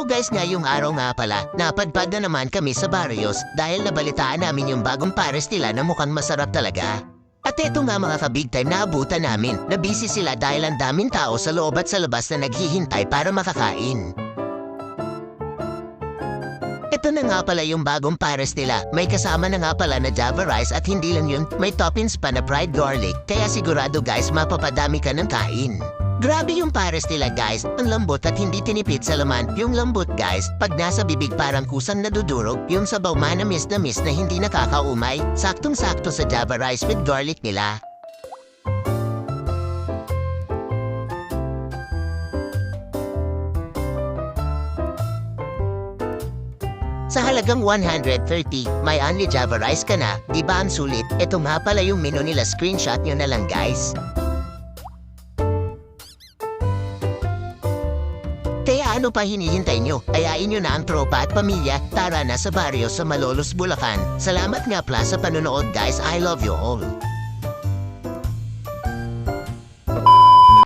So guys, ngayong araw nga pala, napadpad na naman kami sa Barrios dahil nabalitaan namin yung bagong pares nila na mukhang masarap talaga. At eto nga mga ka-big time naabutan namin na busy sila dahil ang daming tao sa loob at sa labas na naghihintay para makakain. Ito na nga pala yung bagong pares nila. May kasama na nga pala na java rice at hindi lang yun, may toppings pa na fried garlic. Kaya sigurado guys, mapapadami ka ng kain. Grabe yung pares nila guys, ang lambot at hindi tinipid sa laman. Yung lambot guys, pag nasa bibig parang kusang nadudurog, yung sabaw manamis na miss na hindi nakakaumay, saktong-sakto sa java rice with garlic nila. Sa halagang 130, may only Java rice ka na, di ba ang sulit? Ito nga pala yung menu nila, screenshot nyo na lang guys. Kaya ano pa hinihintay nyo? Ayain nyo na ang tropa at pamilya, tara na sa baryo sa Malolos, Bulacan. Salamat nga pala sa panonood guys, I love you all.